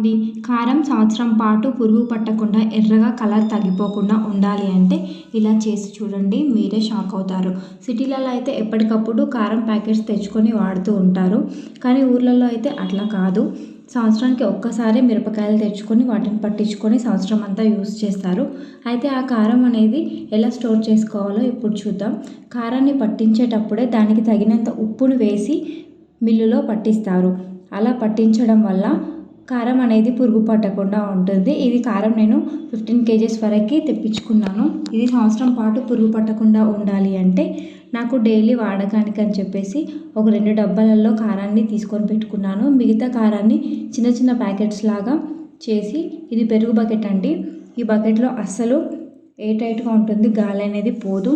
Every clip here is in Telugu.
ఇది కారం సంవత్సరం పాటు పురుగు పట్టకుండా ఎర్రగా కలర్ తగ్గిపోకుండా ఉండాలి అంటే ఇలా చేసి చూడండి మీరే షాక్ అవుతారు. సిటీలలో అయితే ఎప్పటికప్పుడు కారం ప్యాకెట్స్ తెచ్చుకొని వాడుతూ ఉంటారు. కానీ ఊర్లలో అయితే అట్లా కాదు. సంవత్సరానికి ఒక్కసారి మిరపకాయలు తెచ్చుకొని వాటిని పట్టించుకొని సంవత్సరం అంతా యూస్ చేస్తారు. అయితే ఆ కారం అనేది ఎలా స్టోర్ చేసుకోవాలో ఇప్పుడు చూద్దాం. కారాన్ని పట్టించేటప్పుడే దానికి తగినంత ఉప్పును వేసి మిల్లులో పట్టిస్తారు. అలా పట్టించడం వల్ల కారం అనేది పురుగు పట్టకుండా ఉంటుంది. ఇది కారం నేను ఫిఫ్టీన్ కేజెస్ వరకు తెప్పించుకున్నాను. ఇది సంవత్సరం పాటు పురుగు పట్టకుండా ఉండాలి అంటే నాకు డైలీ వాడకానికి అని చెప్పేసి ఒక రెండు డబ్బాలలో కారాన్ని తీసుకొని పెట్టుకున్నాను. మిగతా కారాన్ని చిన్న చిన్న ప్యాకెట్స్ లాగా చేసి ఇది పెరుగు బకెట్ అండి. ఈ బకెట్లో అస్సలు ఏ టైట్గా ఉంటుంది గాలి అనేది పోదు.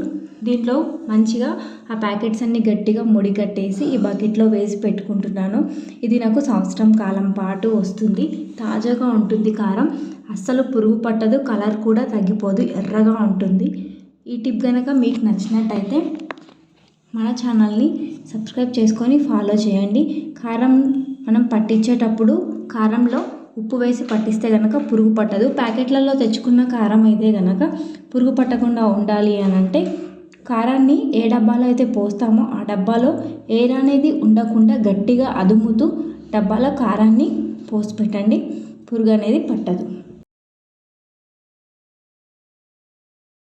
దీంట్లో మంచిగా ఆ ప్యాకెట్స్ అన్ని గట్టిగా ముడి కట్టేసి ఈ బకెట్లో వేసి పెట్టుకుంటున్నాను. ఇది నాకు సంవత్సరం కాలం పాటు వస్తుంది. తాజాగా ఉంటుంది కారం. అస్సలు పురుగు పట్టదు కలర్ కూడా తగ్గిపోదు ఎర్రగా ఉంటుంది. ఈ టిప్ కనుక మీకు నచ్చినట్టయితే మన ఛానల్ని సబ్స్క్రైబ్ చేసుకొని ఫాలో చేయండి. కారం మనం పట్టించేటప్పుడు కారంలో ఉప్పు వేసి పట్టిస్తే కనుక పురుగు పట్టదు. ప్యాకెట్లలో తెచ్చుకున్న కారం అయితే కనుక పురుగు పట్టకుండా ఉండాలి అని అంటే కారాన్ని ఏ డబ్బాలో అయితే పోస్తామో ఆ డబ్బాలో ఎయిర్ అనేది ఉండకుండా గట్టిగా అదుముతూ డబ్బాలో కారాన్ని పోసి పెట్టండి. పురుగు అనేది పట్టదు.